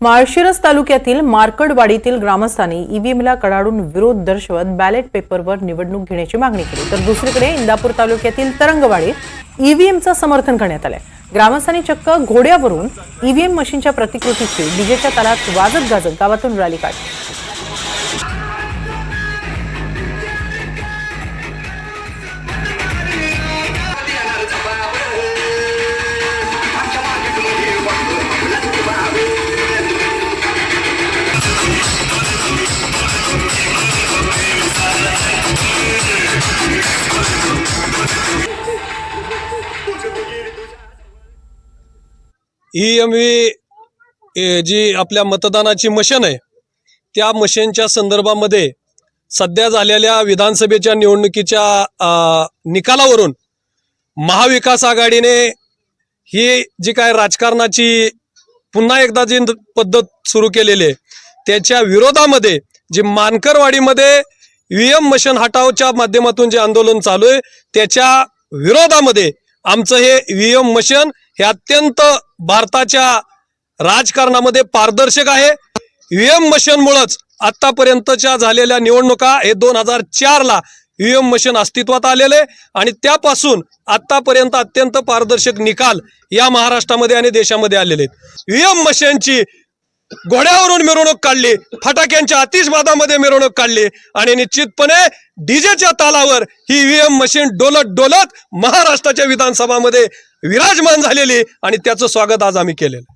माळशिरस तालुक्यातील मार्कडवाडीतील ग्रामस्थांनी ईव्हीएमला कडाडून विरोध दर्शवत बॅलेट पेपरवर निवडणूक घेण्याची मागणी केली. तर दुसरीकडे इंदापूर तालुक्यातील तरंगवाडीत ईव्हीएमचं समर्थन करण्यात आलंय. ग्रामस्थांनी चक्क घोड्यावरून ईव्हीएम मशीनच्या प्रतिकृतीची डीजेच्या तालात वाजत गाजत गावातून रॅली काढली. ही आम्ही जी आपल्या मतदानाची मशीन आहे त्या मशीनच्या संदर्भामध्ये सध्या झालेल्या विधानसभेच्या निवडणुकीच्या निकालावरून महाविकास आघाडीने ही जी काय राजकारणाची पुन्हा एकदा जी पद्धत सुरू केलेली आहे त्याच्या विरोधामध्ये जी मानकरवाडीमध्ये व्ही एम मशन हटावच्या माध्यमातून जे आंदोलन चालू आहे त्याच्या विरोधामध्ये आमचं हे व्ही एम मशीन हे अत्यंत भारताच्या राजकारणामध्ये पारदर्शक आहे. व्हीएम मशीनमुळंच आतापर्यंतच्या झालेल्या निवडणुका हे दोन हजार चारला व्हीएम मशीन अस्तित्वात आलेले आणि त्यापासून आतापर्यंत अत्यंत पारदर्शक निकाल या महाराष्ट्रामध्ये आणि देशामध्ये आलेले आहेत. व्हीएम मशीनची घोड्यावरून मिरवणूक काढली फटाक्यांच्या आतिषबादामध्ये मिरवणूक काढली आणि निश्चितपणे डीजेच्या तालावर ही ईव्हीएम मशीन डोलत डोलत महाराष्ट्राच्या विधानसभामध्ये विराजमान झालेली आणि त्याचं स्वागत आज आम्ही केलेलं.